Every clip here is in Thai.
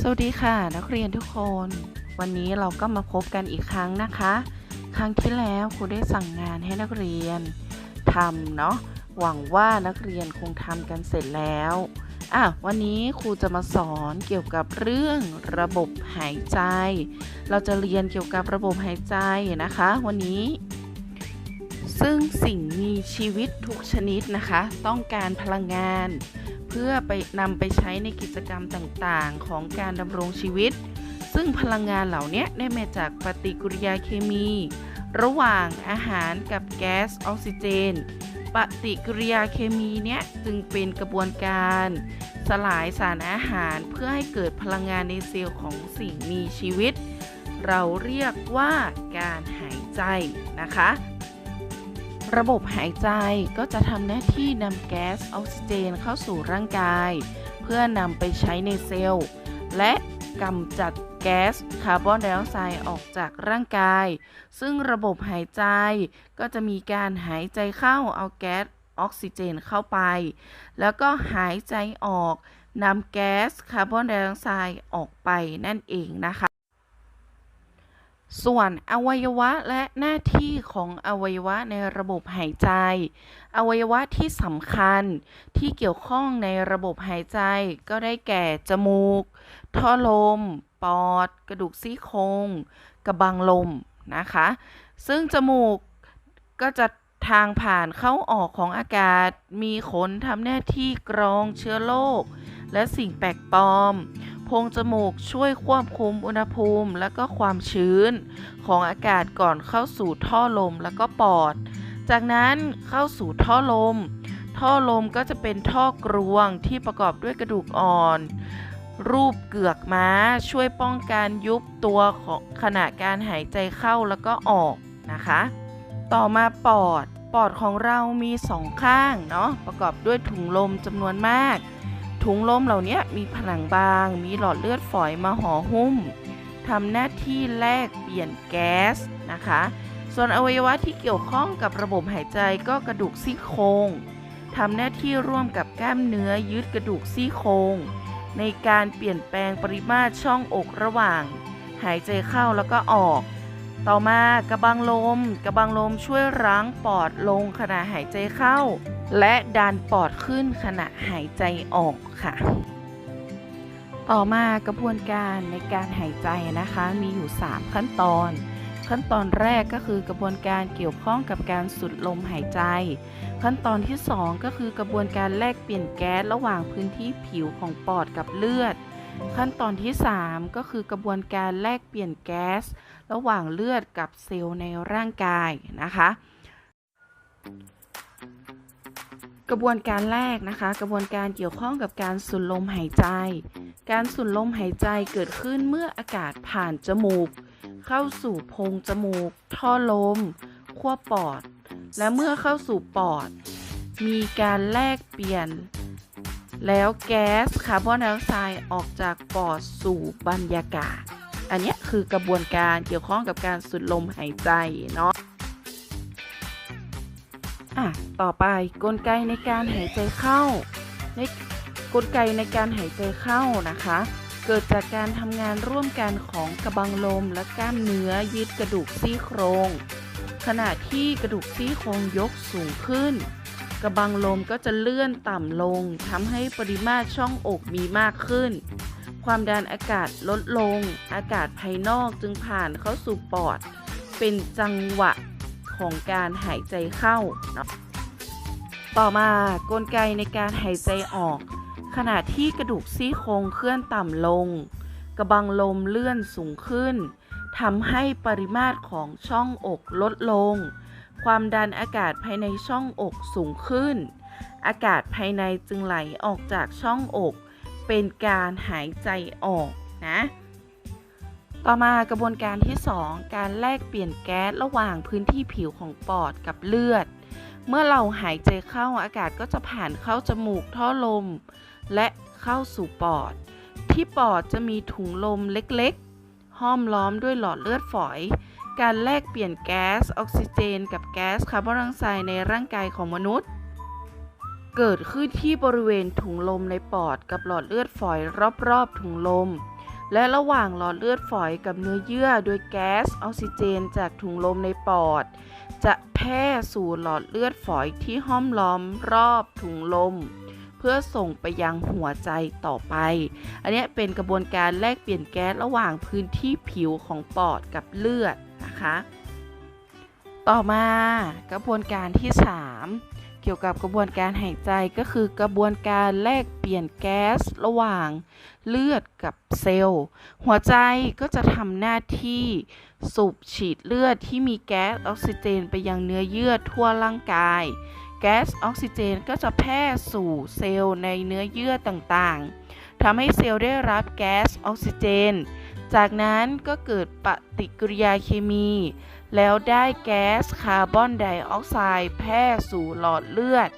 สวัสดีค่ะ นักเรียนทุกคน วันนี้เราก็มาพบกันอีกครั้งนะคะ ครั้งที่แล้วครูได้สั่งงานให้นักเรียนทำเนาะหวังว่านักเรียนคงทำกันเสร็จแล้วอะวันนี้ครูจะมาสอนเกี่ยวกับเรื่องระบบหายใจ เราจะเรียนเกี่ยวกับระบบหายใจนะคะ วันนี้ ซึ่งสิ่งมีชีวิตทุกชนิดนะคะ ต้องการพลังงาน พื่อไปนำไปใช้ในกิจกรรมต่างๆ ของการดำรงชีวิต ซึ่งพลังงานเหล่านี้ได้มาจากปฏิกิริยาเคมี ระหว่างอาหารกับแก๊สออกซิเจน ปฏิกิริยาเคมีเนี้ยจึงเป็นกระบวนการ สลายสารอาหารเพื่อให้เกิดพลังงานในเซลล์ของสิ่งมีชีวิต เราเรียกว่าการหายใจนะคะ ระบบหายใจก็จะทำหน้าที่นำแก๊สออกซิเจนเข้าสู่ร่างกาย เพื่อนำไปใช้ในเซลล์ และกำจัดแก๊สคาร์บอนไดออกไซด์ออกจากร่างกาย ซึ่งระบบหายใจก็จะมีการหายใจเข้าเอาแก๊สออกซิเจนเข้าไป แล้วก็หายใจออกนำแก๊สคาร์บอนไดออกไซด์ออกไปนั่นเองนะคะ ส่วนอวัยวะและหน้าที่ของอวัยวะในระบบหายใจ อวัยวะที่สำคัญที่เกี่ยวข้องในระบบหายใจ ก็ได้แก่จมูก ท่อลม ปอด กระดูกซี่โครงกระบังลมนะคะ ซึ่งจมูกก็จะทางผ่านเข้าออกของอากาศ มีขนทำหน้าที่กรองเชื้อโรคและสิ่งแปลกปลอม โพรงจมูกช่วยควบคุมอุณหภูมิและก็ความชื้น ของอากาศก่อนเข้าสู่ท่อลมแล้วก็ปอด จากนั้นเข้าสู่ท่อลม ท่อลมก็จะเป็นท่อกรวงที่ประกอบด้วยกระดูกอ่อน รูปเกือกม้าช่วยป้องกันยุบตัวของขณะการหายใจเข้าแล้วก็ออกนะคะ ต่อมาปอด ปอดของเรามีสองข้างเนาะประกอบด้วยถุงลมจำนวนมาก ถุงลมเหล่านี้มีผนังบาง มีหลอดเลือดฝอยมาห่อหุ้มทำหน้าที่แลกเปลี่ยนแก๊สนะคะ ส่วนอวัยวะที่เกี่ยวข้องกับระบบหายใจก็กระดูกซี่โครงทำหน้าที่ร่วมกับกล้ามเนื้อยึดกระดูกซี่โครงในการเปลี่ยนแปลงปริมาตรช่องอกระหว่าง หายใจเข้าแล้วก็ออก ต่อมากระบังลม กระบังลมช่วยรั้งปอดลงขณะหายใจเข้า และดันปอดขึ้นขณะหายใจออกค่ะ ต่อมากระบวนการในการหายใจนะคะมีอยู่ 3 ขั้นตอน ขั้นตอนแรกก็คือกระบวนการเกี่ยวข้องกับการสูดลมหายใจ ขั้นตอนที่ 2 ก็คือกระบวนการแลกเปลี่ยนแก๊สระหว่างพื้นที่ผิวของปอดกับเลือด ขั้นตอนที่ 3 ก็คือกระบวนการแลกเปลี่ยนแก๊ส ระหว่างเลือดกับเซลล์ในร่างกายนะคะ กระบวนการแรกนะคะ กระบวนการเกี่ยวข้องกับการสูดลมหายใจ การสูดลมหายใจเกิดขึ้นเมื่ออากาศผ่านจมูก เข้าสู่โพรงจมูก ท่อลมขั้วปอด และเมื่อเข้าสู่ปอด มีการแลกเปลี่ยน แล้วแก๊สคาร์บอนไดออกไซด์ออกจากปอดสู่บรรยากาศ อันนี้คือกระบวนการเกี่ยวข้องกับการสูดลมหายใจเนาะอะต่อไปกลไกในการหายใจเข้า ในกลไกในการหายใจเข้านะคะ เกิดจากการทำงานร่วมกันของกระบังลมและกล้ามเนื้อยึดกระดูกซี่โครง ขณะที่กระดูกซี่โครงยกสูงขึ้น กระบังลมก็จะเลื่อนต่ำลงทำให้ปริมาตรช่องอกมีมากขึ้น ความดันอากาศลดลง อากาศภายนอกจึงผ่านเข้าสู่ปอด เป็นจังหวะของการหายใจเข้าเนาะต่อมากลไกในการหายใจออก ขณะที่กระดูกซี่โครงเคลื่อนต่ำลง กระบังลมเลื่อนสูงขึ้นทำให้ปริมาตรของช่องอกลดลง ความดันอากาศภายในช่องอกสูงขึ้น อากาศภายในจึงไหลออกจากช่องอก เป็นการหายใจออกนะ ต่อมากระบวนการที่ 2 การแลกเปลี่ยนแก๊สระหว่างพื้นที่ผิวของปอดกับเลือด เมื่อเราหายใจเข้าอากาศก็จะผ่านเข้าจมูกท่อลม และเข้าสู่ปอด ที่ปอดจะมีถุงลมเล็กๆ ห้อมล้อมด้วยหลอดเลือดฝอย การแลกเปลี่ยนแก๊สออกซิเจน กับแก๊สคาร์บอนไดออกไซด์ในร่างกายของมนุษย์ เกิดขึ้นที่บริเวณถุงลมในปอดกับหลอดเลือดฝอยรอบๆถุงลม และระหว่างหลอดเลือดฝอยกับเนื้อเยื่อโดยแก๊สออกซิเจน จากถุงลมในปอด จะแพร่สู่หลอดเลือดฝอยที่ห้อมล้อมรอบถุงลมเพื่อส่งไปยังหัวใจต่อไป อันนี้เป็นกระบวนการแลกเปลี่ยนแก๊สระหว่างพื้นที่ผิวของปอดกับเลือด นะคะ ต่อมากระบวนการที่ 3 เกี่ยวกับกระบวนการหายใจก็คือกระบวนการแลกเปลี่ยนแก๊สระหว่างเลือดกับเซลล์ หัวใจก็จะทำหน้าที่สูบฉีดเลือดที่มีแก๊สออกซิเจนไปยังเนื้อเยื่อทั่วร่างกายแก๊สออกซิเจนก็จะแพร่สู่เซลล์ในเนื้อเยื่อต่างๆ ทำให้เซลล์ได้รับแก๊สออกซิเจน จากนั้นก็เกิดปฏิกิริยาเคมี แล้วได้แก๊สคาร์บอนไดออกไซด์แพร่สู่หลอดเลือด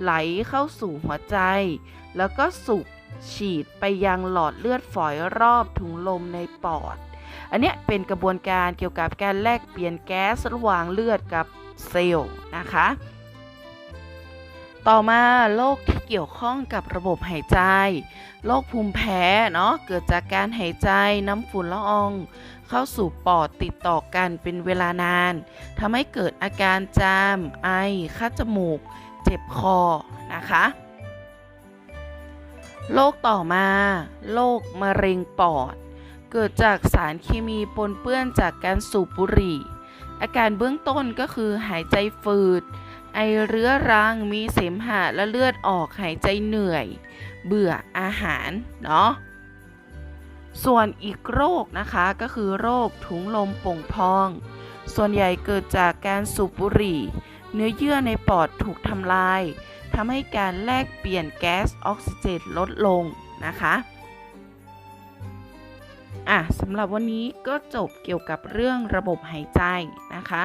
ไหลเข้าสู่หัวใจ แล้วก็สูบฉีดไปยังหลอดเลือดฝอยรอบถุงลมในปอด อันนี้เป็นกระบวนการเกี่ยวกับการแลกเปลี่ยนแก๊สระหว่างเลือดกับเซลล์นะคะ ต่อมาโรคที่เกี่ยวข้องกับระบบหายใจ โรคภูมิแพ้เนาะเกิดจากการหายใจน้ำฝุ่นละออง เข้าสู่ปอดติดต่อกันเป็นเวลานานทำให้เกิดอาการจาม ไอ คัดจมูก เจ็บคอนะคะโรคต่อมาโรคมะเร็งปอด เกิดจากสารเคมีปนเปื้อนจากการสูบบุหรี่ อาการเบื้องต้นก็คือหายใจฝืด ไอเรื้อรังมีเสมหะและเลือดออกหายใจเหนื่อย เบื่ออาหารเนาะส่วนอีกโรคนะคะก็คือโรคถุงลมโป่งพอง ส่วนใหญ่เกิดจากการสูบบุหรี่ เนื้อเยื่อในปอดถูกทำลายทำให้การแลกเปลี่ยนแก๊สออกซิเจนลดลงนะคะอะสำหรับวันนี้ก็จบเกี่ยวกับเรื่องระบบหายใจนะคะ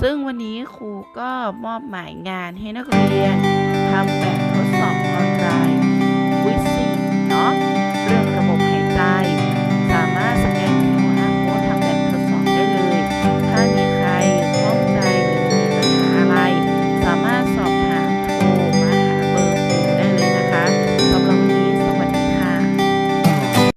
ซึ่งวันนี้ครูก็มอบหมายงานให้นักเรียนทำแบบ